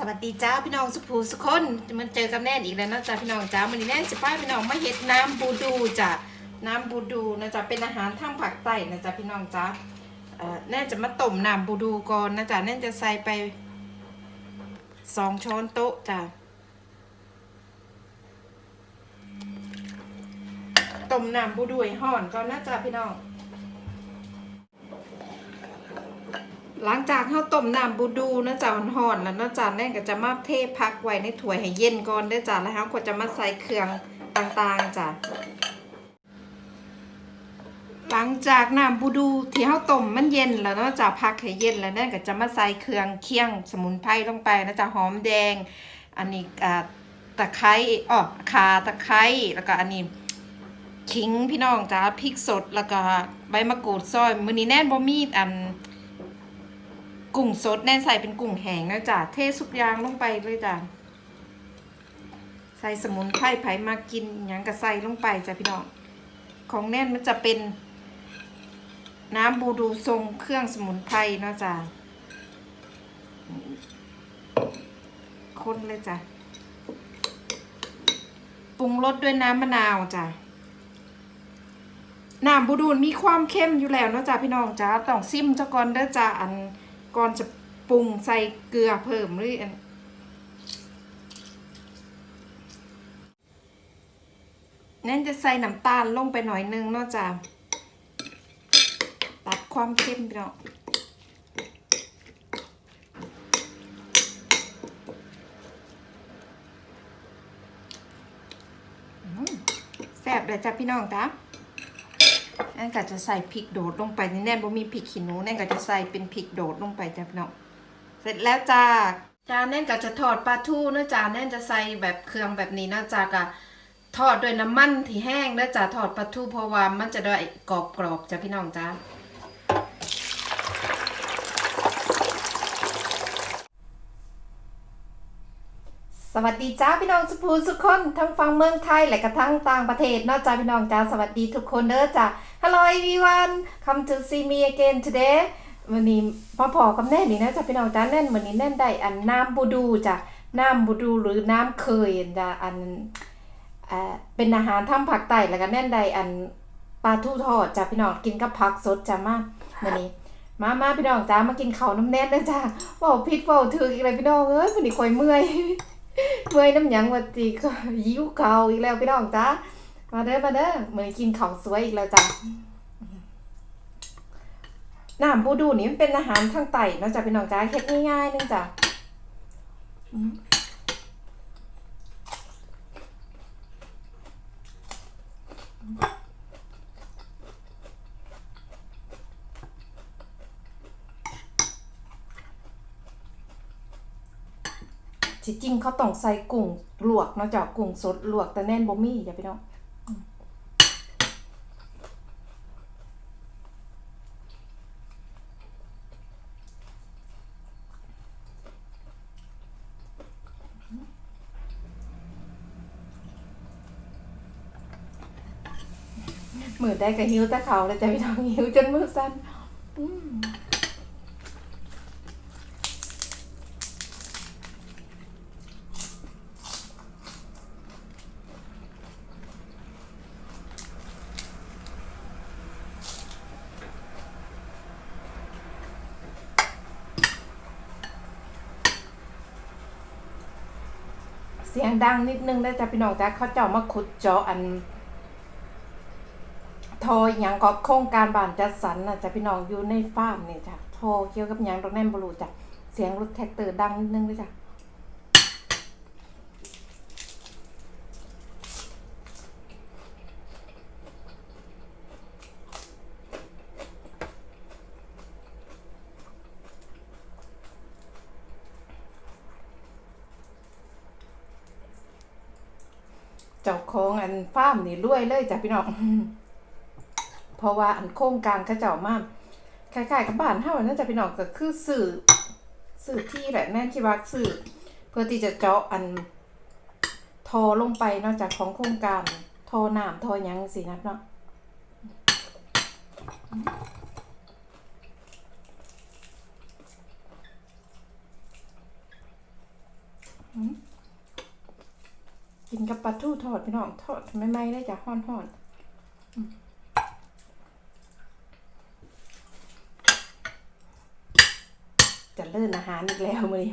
สวัสดีจ้าพี่น้องสุภูสุคนมันเจอกับแน่นอีกแล้วนะจ๊ะพี่น้องจ้าวันนี้แน่นสิป้าพี่น้องมาเฮ็ดน้ำบูดูจ้ะน้ำบูดูนะจ๊ะเป็นอาหารทางภาคใต้นะจ๊ะพี่น้องจ้าเอ่อแน่นจะมาต้มน้ำบูดูก่อนนะจ๊ะแน่นจะใส่ไปสองช้อนโต๊ะจ้ะต้มน้ำบูดูให้ห่อนก่อนนะจ๊ะพี่น้อง หลังจากเข้าต้มน้ำบูดูนะจ๊ะห่อนๆแล้วนะจ๊ะแน่นก็จะมาเทพักไว้ในถ้วยให้เย็นก่อนเด้จ้ะแล้วเขาก็จะมาใส่เครื่องต่างๆจ้ะหลังจากน้ำบูดูที่เขาต้มมันเย็นแล้วนะจ๊ะพักให้เย็นแล้วแน่นก็จะมาใส่เครื่องเคี่ยงสมุนไพรลงไปนะจ๊ะหอมแดง อันนี้อ่าตะไคร้อ๋อขาตะไคร้แล้วก็อันนี้ขิงพี่น้องจ้าพริกสดแล้วก็ใบมะกรูดซอยมือนี้แน่นบ่มีอัน กุ้งสดแน่นใส่เป็นกุ้งแห้งนะจ๊ะเทสุกยางลงไปเลยจ้ะใส่สมุนไพรไผมากินหยังก็ใส่ลงไปจ้ะพี่น้องของแน่นมันจะเป็น น้ำบูดูทรงเครื่องสมุนไพรเนาะจ้ะคนเลยจ้ะปรุงรสด้วยน้ำมะนาวจ้ะน้ำบูดูนมีความเข้มอยู่แล้วเนาะจ้ะพี่น้องจ้าต้องซิมเจ้าก่อนเด้อจ้าอัน ก่อนจะปรุงใส่เกลือเพิ่มหรืออันนั่นจะใส่น้ำตาลลงไปหน่อยนึงนาะจ้าตัดความเข้มพี่น้องอืมแซ่บเลยจ้ะพี่น้องจ้า แน่นก็จะใส่พริกโดดลงไปนี่แน่นบ่มีพริกขี้หนูแน่นก็จะใส่เป็นพริกโดดลงไปจ้ะพี่น้องเสร็จแล้วจ้าจานแน่นก็จะทอดปลาทูเนะจ้าแน่นจะใส่แบบเครื่องแบบนี้นะจ้าก็ทอดด้วยน้ำมันที่แห้งนะจ้าทอดปลาทูเพราะว่ามันจะได้กรอบๆจ้ะพี่น้องจ้า สวัสดีจ้าพี่น้องสุภูสุขคนทั้งฟังเมืองไทยและก็ทั้งต่างประเทศนอกจ้าพี่น้องจ้าสวัสดีทุกคนเด้อจ้า Hello everyone come to see me again today วันนี้พอพอกับแน่นี่นะจ้าพี่น้องจ้าแน่นวันนี้แน่นได้อันน้ำบูดูจ้ะน้ำบูดูหรือน้ำเคยจ้ะอันเอเป็นอาหารทำผักไต่แล้วก็แน่นได้อันปลาทูทอดจ้ะพี่น้องกินกับผักสดจ้ะมาวันนี้มามาพี่น้องจ้ามากินข้าวน้ำแน่นเด้อจ้าเว้าผิดเว้าถูกอีกแล้วพี่น้องเอ้ยวันนี้คอยเมื่อย เมื่อยน้ำหยังวันจีก็หิวข้าอีกแล้วพี่น้องจ้ามาเด้อมาเด้อเหมือนกินข้าวสวยอีกแล้วจ้าน้ำบูดูนี่มันเป็นอาหารทางไต่เนาะจ้ะพี่น้องจ้าเฮ็ดง่ายๆนึงจ้า ที่จริงเขาต้องใส่กุ้งลวกเนาะจ้ะกุ้งสดลวกแต่แน่นบ่มีจ้ะพี่น้องอืมมือได้ก็หิวแต่เขาเลยจ้ะพี่น้องหิวจนมือสั่น ดังนิดนึงได้จ้ะพี่น้องจ้ะเขาเจ้ามาขุดเจาะอันทอหยังก็โครงการบ้านจัดสรรนะจ้ะพี่น้องอยู่ในฟาร์มนี่จ้ะทอเกี่ยวกับยังตรงนั้นบรูจ้ะเสียงรถแท็กเตอร์ดังนิดนึงด้วยจ้ะ จ้าของอันฟาร์มนี่รวยเลยจ้ะพี่น้อง เพราะว่าอันโครงการเขาเจ้ามากคล้ายๆกับบ้านเฮานั่นจ้ะพี่น้องก็คือสื่อสื่อที่แหละแม่คิดว่าสื่อเพื่อที่จะเจาะอันทอลงไปนอกจากของโครงการทอหน้ำทอยังสินะเนาะอืม กินกับปลาทูทอดพี่น้องทอดไม่ไหม้ได้จ้ะห่อนห้อนจะเลื่อนอาหารอีกแล้วมือ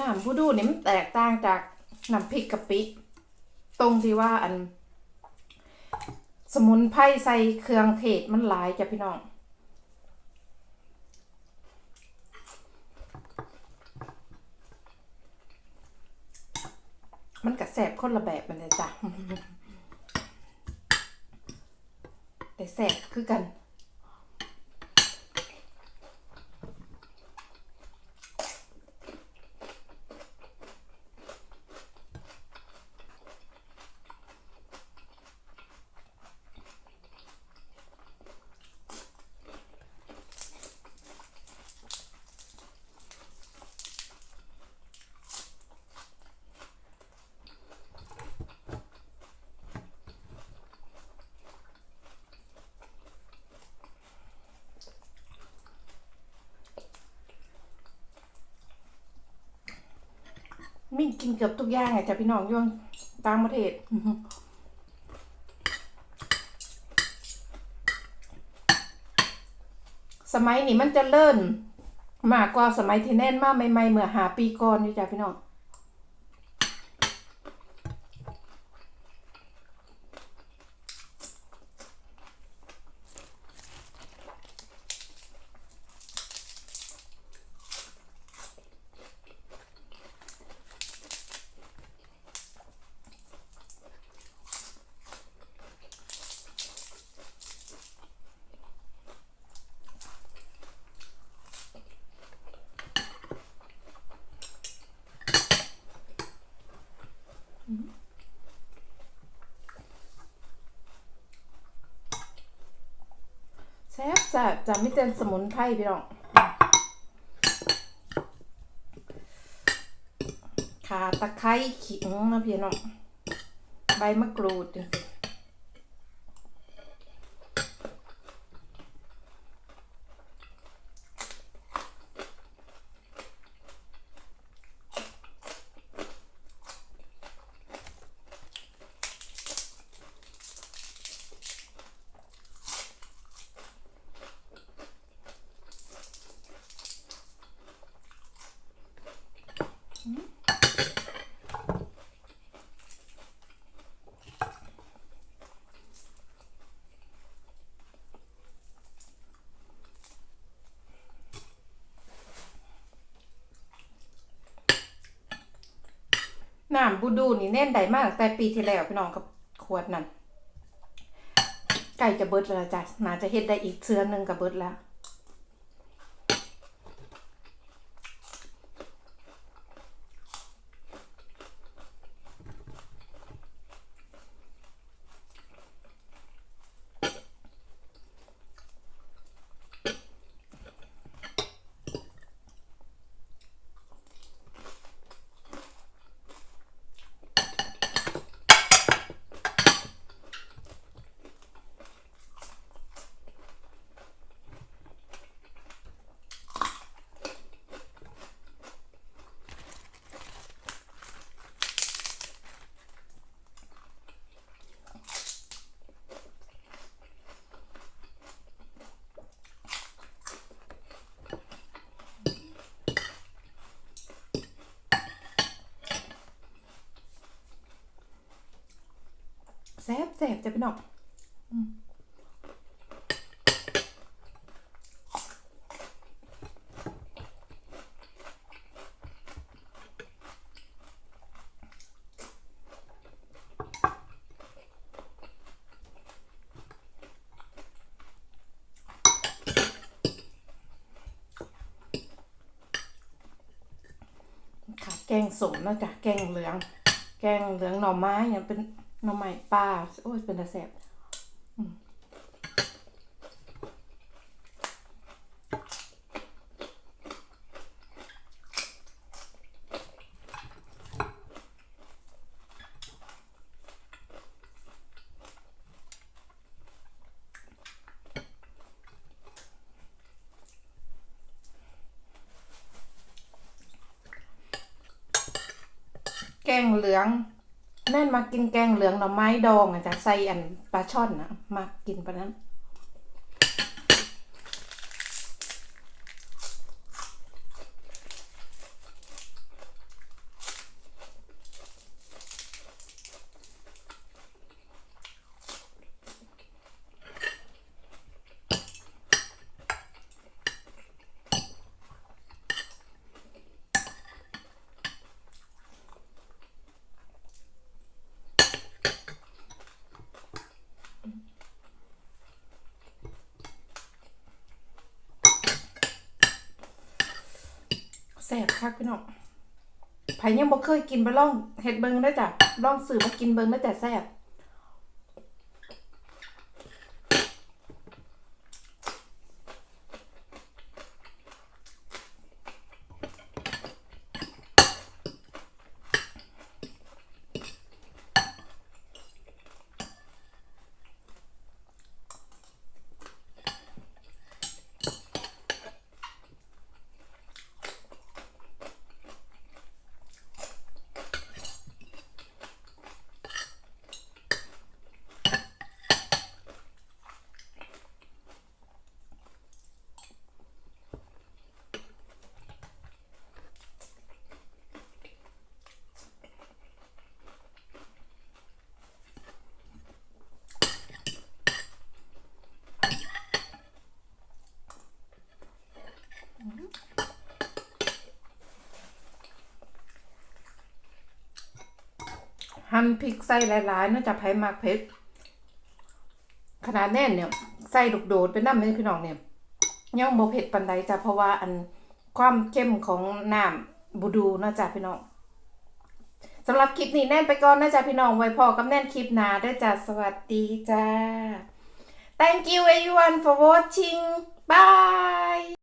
น้ำผู้ดูนี่มันแตกต่างจากน้ำพริกกะปิ ตรงที่ว่าอัน สมุนไพรใส่เครื่องเทศมันหลายจ้ะพี่น้องมันกระแสบคนละแบบมันเลยจ้ะแต่แสบคือกัน มิ่งกินเกือบทุกอย่างไงจ้ะพี่น้องย่วงต่างประเทศสมัยนี้มันจะเลิ่นมากกว่าสมัยที่แน่นมากใหม่ๆเมื่อหาปีก่อนนี่จ้ะพี่น้อง จะจะไม่เจนสมุนไพรพี่น้องขาตะไคร้ขิงนะพี่น้อง ใบมะกรูดจัง น้ำบูดูนี่แน่นได้มากแต่ปีที่แล้วพี่น้องกับขวดนั่นใกล้จะเบิดแล้วจ้ะน่าจะเฮ็ดได้อีกเชือหนึงกับเบิดแล้ว จ้ะพี่นองแกงสมนะจ๊ะแกงเหลือง แกงเหลืองหน่อไม้เนี่ยเป็น หน่อไม้ปลาโอ้ยเป็นตาแสบแกงเหลือง แม่นมากินแกงเหลืองหน่อไม้ดองอะจ้ะใส่อันปลาช่อนนะมากินปะนั้น แซ่บคักพี่น้องไผยังบ่เคยกินไปล่องเห็ดเบิงได้จ้ะล่องสื่อมากินเบิงได้อจ้ะแสบ หั่นพริกใส่หลายๆเนาจะไผ่มักเผ็ดขนาดแน่นเนี่ยใส่ลูกโดดเป็นน้ำเลยพี่น้องเนี่ยยังบ่เผ็ดปานใดจ้ะเพราะว่าอันความเข้มของน้ำบูดูเนาะจ้ะพี่น้องสำหรับคลิปนี้แน่นไปก่อนนะจ๊ะพี่น้องไว้พอกับแน่นคลิปหน้าด้วยจ้ะสวัสดีจ้า Thank you everyone for watching bye